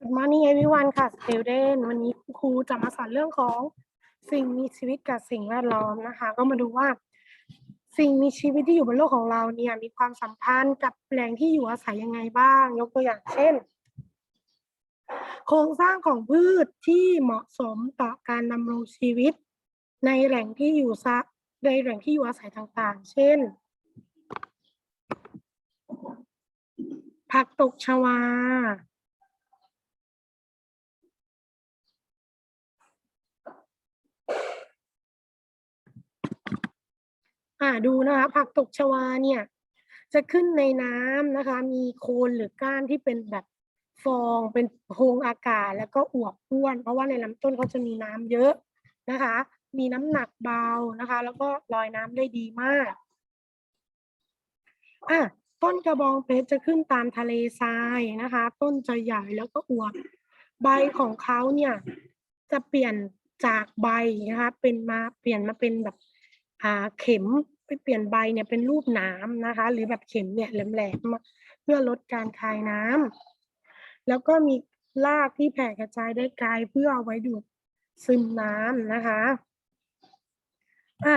Good morning everyone ค่ะ student วันนี้ครูจะมาสอนเรื่องของสิ่งมีชีวิตกับสิ่งแวดล้อมนะคะ ก็มาดูว่า สิ่งมีชีวิตที่อยู่บนโลกของเราเนี่ยมีความสัมพันธ์กับแหล่งที่อยู่อาศัยยังไงบ้าง ยกตัวอย่างเช่น โครงสร้างของพืชที่เหมาะสมต่อการดำรงชีวิต ในแหล่งที่อยู่ซะในแหล่งที่อยู่อาศัยต่างๆ เช่น ผักตกชวา อ่าดูนะคะ ผักตกชวาเนี่ย จะขึ้นในน้ำนะคะ มีโคนหรือก้านที่เป็นแบบฟองเป็นโพรงอากาศแล้วก็อวบอ้วน เพราะว่าในลำต้นเขาจะมีน้ำเยอะนะคะ มีน้ำหนักเบานะคะ แล้วก็ลอยน้ำได้ดีมากอะ ต้นกระบองเพชรจะขึ้นตามทะเลทรายนะคะ ต้นจะใหญ่แล้วก็อวบใบของเขาเนี่ยจะเปลี่ยนจากใบนะคะเป็นมาเปลี่ยนมาเป็นแบบอ่าเข็มไปเปลี่ยนใบเนี่ยเป็นรูปหนานะคะ หรือแบบเข็มเนี่ยแหลมๆเพื่อลดการคายน้ำแล้วก็มีรากที่แผ่กระจายได้ไกลเพื่อเอาไว้ดูดซึมน้ำนะคะอะ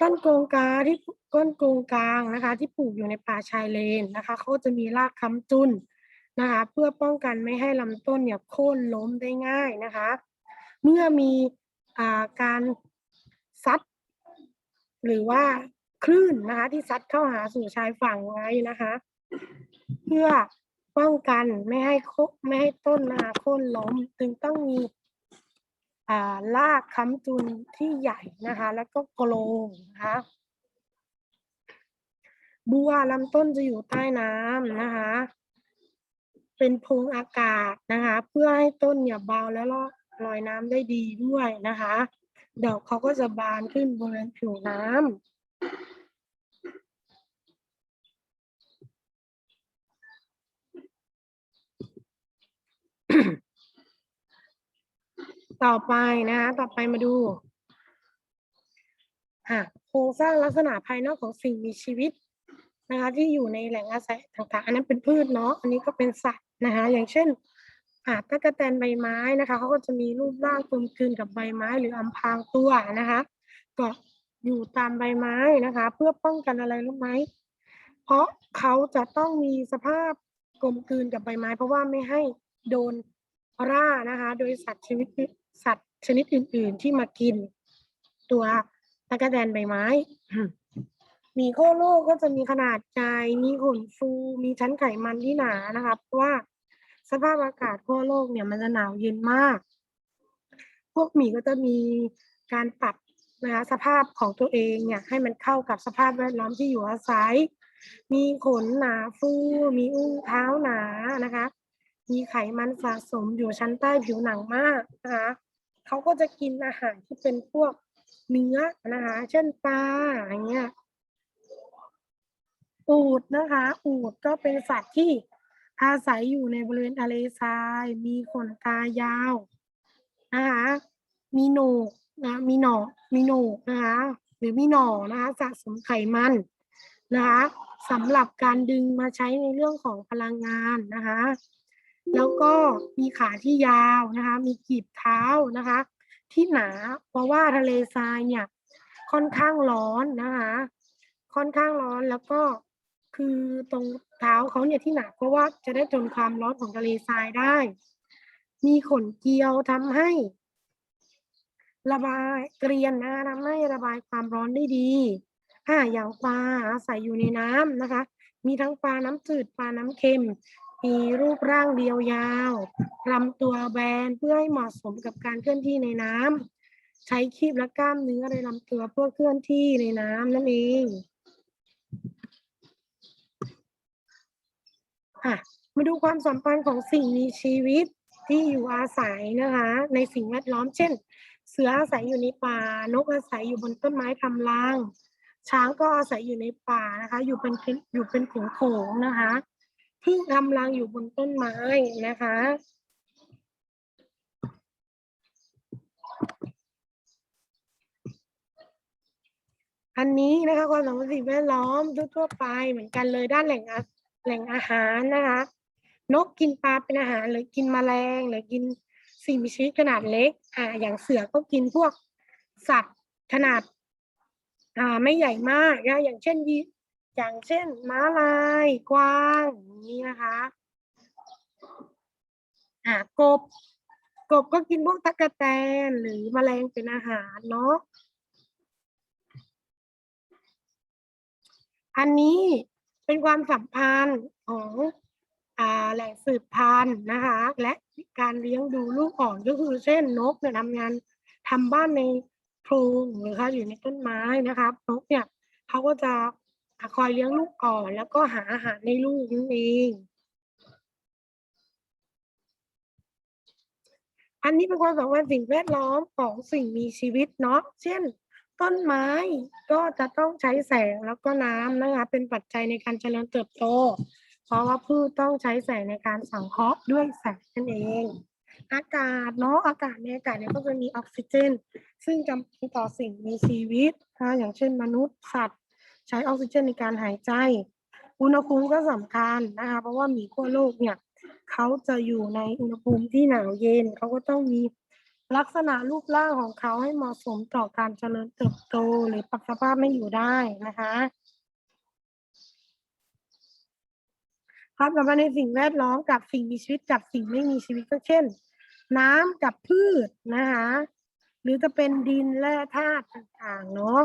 ต้นโกงกาที่ ต้นโกงกลางนะคะ ที่ปลูกอยู่ในป่าชายเลนนะคะเขาจะมีรากค้ำจุนนะคะ เพื่อป้องกันไม่ให้ลำต้นเนี่ยโค่นล้มได้ง่ายนะคะ เมื่อมีอาการซัด หรือว่าคลื่นนะคะ ที่ซัดเข้าหาสู่ชายฝั่งไว้นะคะ เพื่อป้องกันไม่ให้โคไม่ให้ต้นนะคะโค่นล้มจึงต้องมีอ่าลากค้ำจุนที่ใหญ่นะคะ แล้วก็โกลงนะคะ บัวลำต้นจะอยู่ใต้น้ำนะคะ เป็นโพรงอากาศนะคะ เพื่อให้ต้นเนี่ยเบาแล้วลอยน้ำได้ดีด้วยนะคะ ดอกเขาก็จะบานขึ้นบริเวณผิวน้ำต่อไปนะคะ ต่อไปมาดูอะโครงสร้างลักษณะภายนอกของสิ่งมีชีวิต นะคะที่อยู่ในแหล่งอาศัยต่างๆ อันนั้นเป็นพืชเนาะอันนี้ก็เป็นสัตว์นะคะอย่างเช่นอาตะกแตนใบไม้นะคะเขาก็จะมีรูปร่างกลมกลืนกับใบไม้หรืออำพรางตัวนะคะเกาะอยู่ตามใบไม้นะคะ เพื่อป้องกันอะไรรู้ไหมเพราะเขาจะต้องมีสภาพกลมกลืนกับใบไม้ เพราะว่าไม่ให้โดนร่านะคะ โดยสัตว์ชนิดสัตว์ชนิดอื่น ๆ ที่มากิน ตัวตะกแตนใบไม้ มีโคโลกก็จะมีขนาดใหญ่มีขนฟูมีชั้นไขมันที่หนานะคะเพราะว่าสภาพอากาศทั่วโลกเนี่ยมันจะหนาวเย็นมาก พวกหมีก็จะมีการปรับนะคะสภาพของตัวเองเนี่ยให้มันเข้ากับสภาพแวดล้อมที่อยู่อาศัย มีขนหนาฟู มีอุ้งเท้าหนานะคะ มีไขมันสะสมอยู่ชั้นใต้ผิวหนังมากนะคะเขาก็จะกินอาหารที่เป็นพวกเนื้อนะคะ เช่นปลาอย่างเงี้ย อูดนะคะ อูดก็เป็นสัตว์ที่อาศัยอยู่ในบริเวณทะเลทราย มีขนตายาวนะคะมีโหนกนะมีหนอกมีโหนกนะคะหรือมีหนอนะคะสะสมไขมันนะคะสำหรับการดึงมาใช้ในเรื่องของพลังงานนะคะแล้วก็มีขาที่ยาวนะคะมีกีบเท้านะคะ ที่หนาเพราะว่าทะเลทรายเนี่ยค่อนข้างร้อนนะคะค่อนข้างร้อนแล้วก็ คือตรงเท้าเขาเนี่ยที่หนักเพราะว่าจะได้ทนความร้อนของทะเลทรายได้ มีขนเกลียวทำให้ ระบายเกรียนนะทำให้ระบายความร้อนได้ดีอ่าอย่างปลาอาศัยอยู่ในน้ำนะคะ มีทั้งปลาน้ำจืดปลาน้ำเค็ม มีรูปร่างเรียวยาวลำตัวแบนเพื่อให้เหมาะสมกับการเคลื่อนที่ในน้ำใช้คีบและกล้ามเนื้อในลำตัวเพื่อเคลื่อนที่ในน้ำนั่นเอง ค่ะ มาดูความสัมพันธ์ของสิ่งมีชีวิตที่อยู่อาศัยนะคะ ในสิ่งแวดล้อมเช่น เสืออาศัยอยู่ในป่า นกอาศัยอยู่บนต้นไม้ทำรังช้างก็อาศัยอยู่ในป่านะคะ อยู่เป็นอยู่เป็นผงโขงนะคะพึ่งทำรังอยู่บนต้นไม้นะคะ อันนี้นะคะความสัมพันธ์สิ่งแวดล้อมทั่วๆไปเหมือนกันเลยด้านแหล่งอา แหล่งอาหารนะคะ นกกินปลาเป็นอาหารหรือกินแมลงหรือกินสิ่งมีชีวิตขนาดเล็ก อ่า อย่างเสือก็กินพวกสัตว์ขนาด อ่า ไม่ใหญ่มากนะอย่างเช่นยีอย่างเช่น ม้าลาย กวางนี้นะคะ อ่ากบ กบก็กินพวกตั๊กแตนหรือแมลงเป็นอาหารเนาะ อันนี้ เป็นความสัมพันธ์ของอแหล่งสืบพันธุ์นะคะ และการเลี้ยงดูลูกอ่อนก็คือเช่นนกเนี่ยทำงานทำบ้านในโพรงหรือคะอยู่ในต้นไม้นะคะนกเนี่ยเขาก็จะคอยเลี้ยงลูกอ่อนแล้วก็หาอาหารในลูกนั่นเองอันนี้เป็นความสัมพันธ์สิ่งแวดล้อมของสิ่งมีชีวิตเนาะเช่น ต้นไม้ก็จะต้องใช้แสงแล้วก็น้ำนะคะ เป็นปัจจัยในการเจริญเติบโต เพราะว่าพืชต้องใช้แสงในการสังเคราะห์ด้วยแสงนั่นเอง อากาศเนาะอากาศในอากาศเนี่ยก็จะมีออกซิเจน ซึ่งจำเป็นต่อสิ่งมีชีวิตนะคะอย่างเช่นมนุษย์สัตว์ ใช้ออกซิเจนในการหายใจ อุณหภูมิก็สำคัญนะคะ เพราะว่าหมีขั้วโลกเนี่ยเขาจะอยู่ในอุณหภูมิที่หนาวเย็นเขาก็ต้องมี ลักษณะรูปร่างของเขาให้เหมาะสมต่อการเจริญเติบโตหรือปรับสภาพไม่อยู่ได้นะคะ ความสัมพันธ์ในสิ่งแวดล้อมกับสิ่งมีชีวิตกับสิ่งไม่มีชีวิตก็เช่น น้ำกับพืชนะคะหรือจะเป็นดินแร่ธาตุต่างๆเนาะ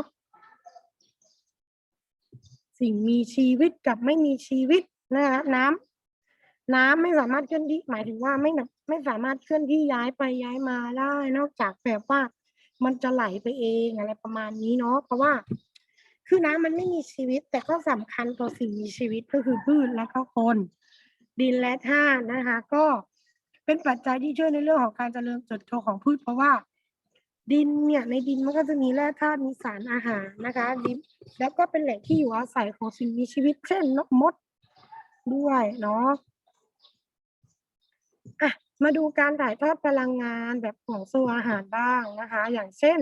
สิ่งมีชีวิตกับไม่มีชีวิตนะคะน้ำ น้ำไม่สามารถเคลื่อนที่หมายถึงว่าไม่แบบไม่สามารถเคลื่อนที่ย้ายไปย้ายมาได้ นอกจากแบบว่า มันจะไหลไปเองอะไรประมาณนี้เนาะเพราะว่า คือน้ำมันไม่มีชีวิต แต่ก็สำคัญต่อสิ่งมีชีวิตก็คือพืชและก็คน ดินและธาตุนะคะ ก็เป็นปัจจัยที่ช่วยในเรื่องของการเจริญเติบโตของพืช เพราะว่า ดินเนี่ยในดินมันก็จะมีแร่ธาตุมีสารอาหารนะคะ ดินแล้วก็เป็นแหล่งที่อยู่อาศัยของสิ่งมีชีวิต เช่นนกมดด้วยเนาะ มาดูการถ่ายทอดพลังงานแบบของโซ่อาหารบ้างนะคะ อย่างเช่น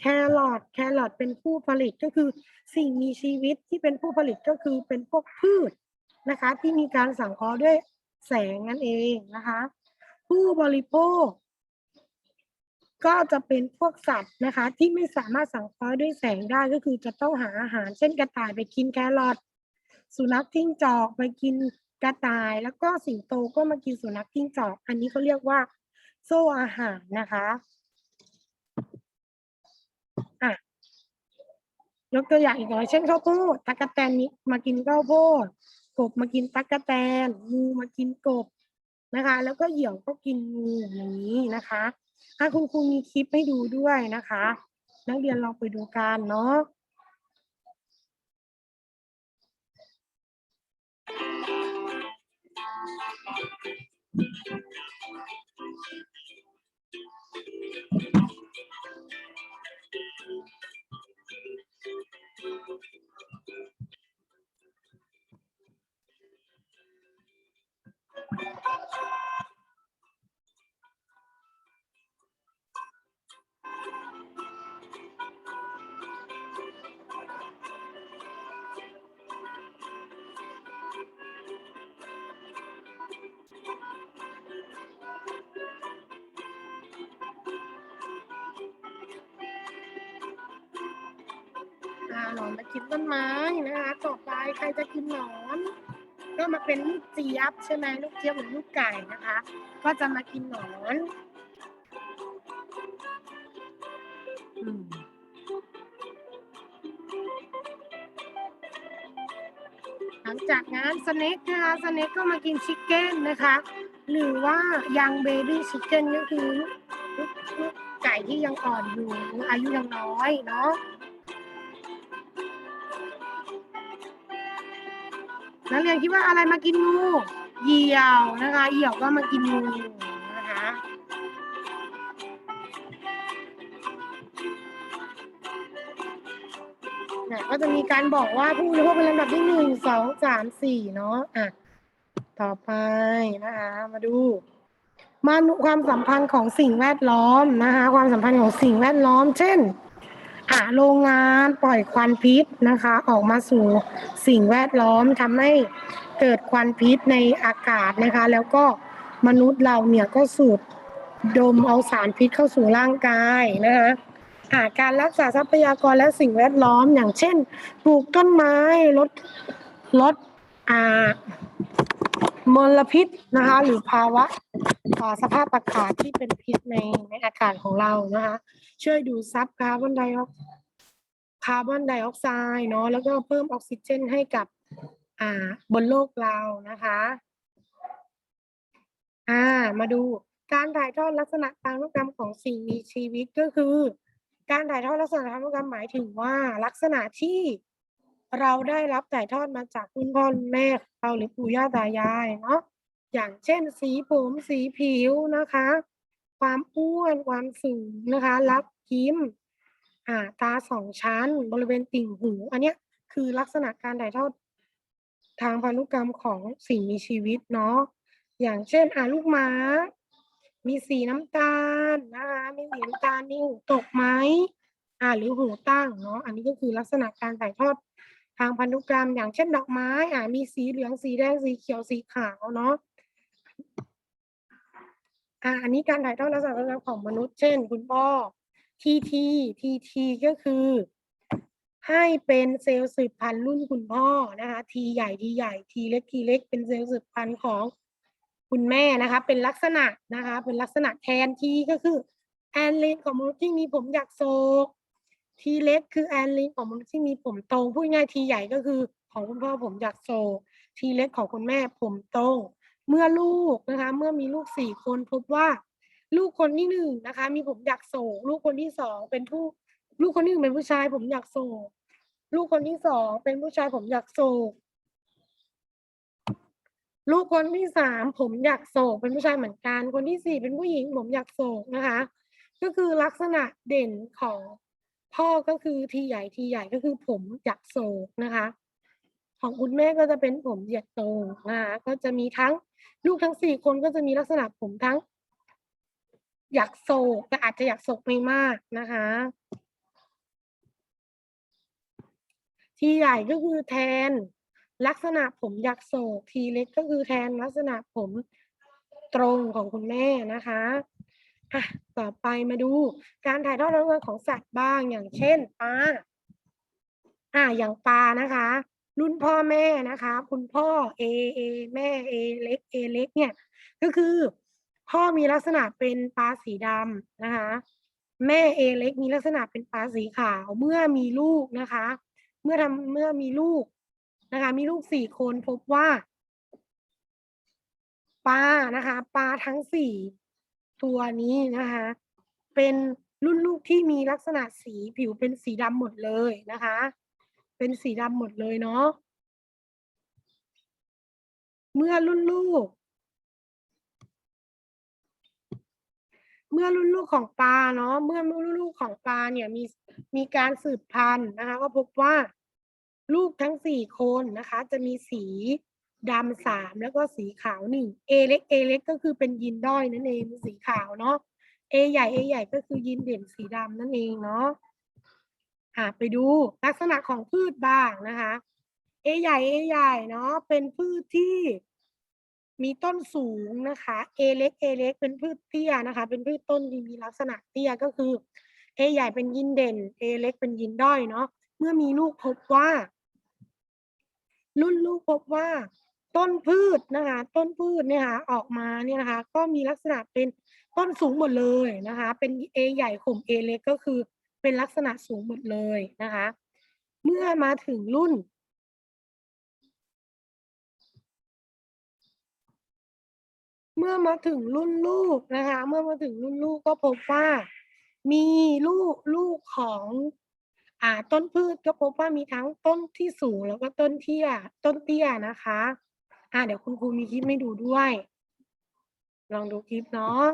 แครอทแครอทเป็นผู้ผลิตก็คือสิ่งมีชีวิตที่เป็นผู้ผลิตก็คือเป็นพวกพืชนะคะ ที่มีการสังเคราะห์ด้วยแสงนั่นเองนะคะ ผู้บริโภค ก็จะเป็นพวกสัตว์นะคะ ที่ไม่สามารถสังเคราะห์ด้วยแสงได้ก็คือจะต้องหาอาหาร เช่นกระต่ายไปกินแครอทสุนัขจิ้งจอกไปกิน กระต่ายแล้วก็สิงโตก็มากินสุนัขจิ้งจอก อันนี้เขาเรียกว่า โซ่อาหารนะคะอะยกตัวอย่างอีกหน่อยเช่นข้าวโพดตั๊กแตนนี้มากินข้าวโพดกบมากินตั๊กแตนงูมากินกบนะคะ แล้วก็เหยี่ยวก็กินงูอย่างนี้นะคะถ้าคุณครูมีคลิปให้ดูด้วยนะคะ นักเรียนลองไปดูกันเนาะ Thank you. อ่าหนอนมากินต้นไม้นะคะต่อไปใครจะกินหนอน ก็มาเป็นลูกเจี๊ยบใช่ไหมลูกเจี๊ยบหรือลูกไก่นะคะ ก็จะมากินหนอนอืมหลังจากนั้นสเน็กนะคะสเน็กก็มากินชิคเก้นนะคะ หรือว่ายังเบบี้ชิคเก้นก็คือลูกไก่ที่ยังอ่อนอยู่อายุยังน้อยเนาะ นักเรียนคิดว่าอะไรมากินงูเหยี่ยวนะคะ เหยี่ยวก็มากินงูนะคะเนี่ยก็จะมีการบอกว่าผู้บริโภคเป็นลำดับที่หนึ่งสองสามสี่เนาะอะต่อไปนะคะมาดูมาดูความสัมพันธ์ของสิ่งแวดล้อมนะคะ ความสัมพันธ์ของสิ่งแวดล้อม เช่น อะโรงงานปล่อยควันพิษนะคะ ออกมาสู่สิ่งแวดล้อมทำให้เกิดควันพิษในอากาศนะคะ แล้วก็มนุษย์เราเนี่ยก็สูดดมเอาสารพิษเข้าสู่ร่างกายนะคะอะการรักษาทรัพยากรและสิ่งแวดล้อมอย่างเช่น ปลูกต้นไม้ลดลดอ่า มลพิษนะคะ หรือภาวะอ่าสภาพอากาศที่เป็นพิษในในอากาศของเรานะคะ ช่วยดูดซับคาร์บอนไดออกคาร์บอนไดออกไซด์เนาะแล้วก็เพิ่มออกซิเจนให้กับอ่าบนโลกเรานะคะอ่ามาดูการถ่ายทอดลักษณะทางพันธุกรรมของสิ่งมีชีวิตก็คือ การถ่ายทอดลักษณะทางพันธุกรรมหมายถึงว่าลักษณะที่ เราได้รับถ่ายทอดมาจากคุณพ่อคุณแม่เราหรือปู่ย่าตายายเนาะอย่างเช่น สีผมสีผิวนะคะ ความอ้วนความสูงนะคะรับยิ้มอ่าตาสองชั้น บริเวณติ่งหู อันเนี้ยคือลักษณะการถ่ายทอดทางพันธุกรรมของสิ่งมีชีวิตเนาะอย่างเช่นอ่าลูกม้า มีสีน้ำตาลนะคะมีสีน้ำตาลมีหูตกไหมอ่าหรือหูตั้งเนาะอันนี้ก็คือลักษณะการถ่ายทอด ทางพันธุกรรม อย่างเช่นดอกไม้อ่ามีสีเหลืองสีแดงสีเขียวสีขาวเนาะอ่าอันนี้การถ่ายทอดลักษณะพันธุกรรมของมนุษย์ เช่น คุณพ่อทีทีทีทีก็คือ ให้เป็นเซลล์สืบพันธุ์รุ่นคุณพ่อนะคะทีใหญ่ทีใหญ่ทีเล็กทีเล็กเป็นเซลล์สืบพันธุ์ของคุณแม่นะคะ เป็นลักษณะนะคะ เป็นลักษณะแทนทีก็คือแอนลินของมนุษย์ที่มีผมหยักโศก ทีเล็กคือแอนลินของมนุษย์ที่มีผมตรงพูดง่ายทีใหญ่ก็คือของคุณพ่อผมหยักโศกทีเล็กของคุณแม่ผมตรง เมื่อลูกนะคะ เมื่อมีลูกสี่คนพบว่า ลูกคนที่หนึ่งนะคะ มีผมหยักโศกลูกคนที่สองเป็นผู้ลูกคนที่หนึ่งเป็นผู้ชายผมอยากโศกลูกคนที่สองเป็นผู้ชายผมอยากโศกลูกคนที่สามผมอยากโศกเป็นผู้ชายเหมือนกัน คนที่สี่เป็นผู้หญิงผมอยากโศกนะคะ ก็คือลักษณะเด่นของ พ่อก็คือทีใหญ่ทีใหญ่ก็คือผมอยากโศกนะคะ ของคุณแม่ก็จะเป็นผมอยากโศกนะคะก็จะมีทั้งลูกทั้งสี่คนก็จะมีลักษณะผมทั้งอยากโศกแต่อาจจะอยากโศกไม่มากนะคะ ทีใหญ่ก็คือแทนลักษณะผมอยากโศกทีเล็กก็คือแทนลักษณะผมตรงของคุณแม่นะคะ อะต่อไปมาดูการถ่ายทอดเรื่องของสัตว์บ้างอย่างเช่นปลาอ่าอย่างปลานะคะ รุ่นพ่อแม่นะคะ คุณพ่อเอเอแม่เอเล็กเอเล็กเนี่ย ก็คือพ่อมีลักษณะเป็นปลาสีดำนะคะ แม่เอเล็กมีลักษณะเป็นปลาสีขาวเมื่อมีลูกนะคะ เมื่อทำเมื่อมีลูกนะคะ มีลูกสี่คนพบว่าปลานะคะปลาทั้งสี่ ตัวนี้นะคะ เป็นรุ่นลูกที่มีลักษณะสีผิวเป็นสีดำหมดเลยนะคะ เป็นสีดำหมดเลยเนาะเมื่อรุ่นลูก เมื่อรุ่นลูกของปลาเนาะเมื่อรุ่นลูกของปลาเนี่ยมีมีการสืบพันธุ์นะคะ ก็พบว่าลูกทั้งสี่คนนะคะ จะมีสี ดำสามแล้วก็สีขาวหนึ่งเอเล็กเอเล็กก็คือเป็นยีนด้อยนั่นเองสีขาวเนาะเอใหญ่เอใหญ่ก็คือยีนเด่นสีดำนั่นเองเนาะอ่าไปดูลักษณะของพืชบ้างนะคะเอใหญ่เอใหญ่เนาะเป็นพืชที่มีต้นสูงนะคะเอเล็กเอเล็กเป็นพืชเตี้ยนะคะ เป็นพืชต้นที่มีลักษณะเตี้ยก็คือเอใหญ่เป็นยินเด่นเอเล็กเป็นยินด้อยเนาะ เมื่อมีลูกพบว่า รุ่นลูกพบว่า ต้นพืชนะคะ ต้นพืชเนี่ยค่ะออกมาเนี่ยนะคะ ก็มีลักษณะเป็นต้นสูงหมดเลยนะคะ เป็นเอใหญ่ข่มเอเล็กก็คือเป็นลักษณะสูงหมดเลยนะคะ เมื่อมาถึงรุ่น เมื่อมาถึงรุ่นลูกนะคะ เมื่อมาถึงรุ่นลูกก็พบว่า มีลูกลูกของอ่าต้นพืชก็พบว่ามีทั้งต้นที่สูงแล้วก็ต้นเตี้ยต้นเตี้ยนะคะ อ่าเดี๋ยวคุณครูมีคลิปให้ดูด้วย ลองดูคลิปเนาะ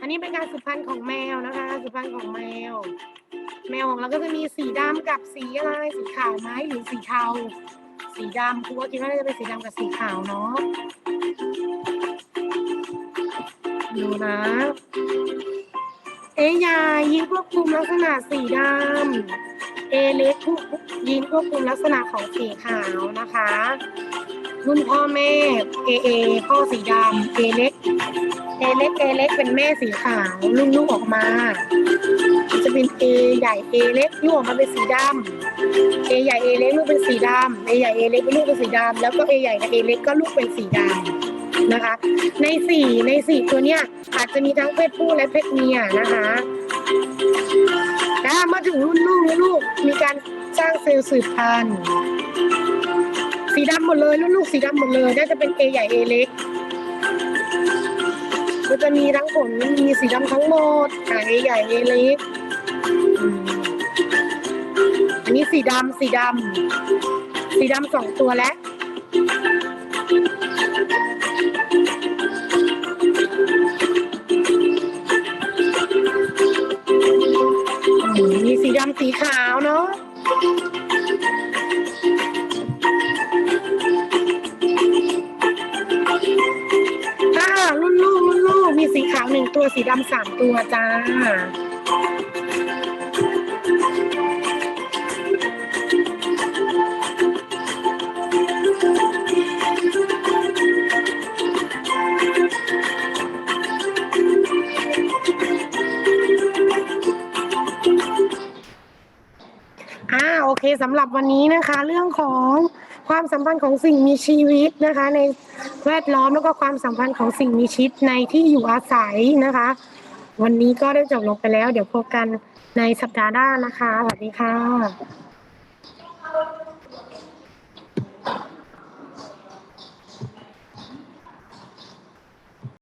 อันนี้เป็นการสืบพันธุ์ของแมวนะคะสืบพันธุ์ของแมว แมวของเราก็จะมีสีดำกับสีอะไรสีขาวไหมหรือสีเทาสสีดำครูก็คิดว่าน่าจะเป็นสีดำกับสีขาวเนาะ ดูนะ เอยายยีนควบคุมลักษณะสีดำเอเล็กยีนควบคุมลักษณะของสีขาวนะคะรุ่นพ่อแม่เอเอพ่อสีดำเอเล็กเอเล็กเอเล็กเป็นแม่สีขาวรุ่นลูกออกมา จะเป็นเอใหญ่เอเล็กลูกออกมาเป็นสีดำเอใหญ่เอเล็กลูกเป็นสีดำเอใหญ่เอเล็กเป็นลูกเป็นสีดำแล้วก็เอใหญ่กับเอเล็กก็ลูกเป็นสีดำ นะคะ ในสี่ในสี่ตัวเนี้ยอาจจะมีทั้งเพศผู้และเพศเมียนะคะแล้วมาถึงรุ่นลูกลูกมีการสร้างเซลล์สืบพันธุ์สีดำหมดเลยรุ่นลูกสีดำหมดเลยน่าจะเป็นเอใหญ่เอเล็กมันจะมีทั้งผลมีสีดำทั้งหมดหางใหญ่เล็กอันนี้สีดำสีดำสีดำสองตัวแล้ว วสีดำสามตัวจ้า อ่าโอเคสำหรับวันนี้นะคะ เรื่องของความสัมพันธ์ของสิ่งมีชีวิตนะคะใน แวดล้อมแล้วก็ความสัมพันธ์ของสิ่งมีชีวิตในที่อยู่อาศัยนะคะ วันนี้ก็ได้จบลงไปแล้ว เดี๋ยวพบกันในสัปดาห์หน้านะคะสวัสดีค่ะ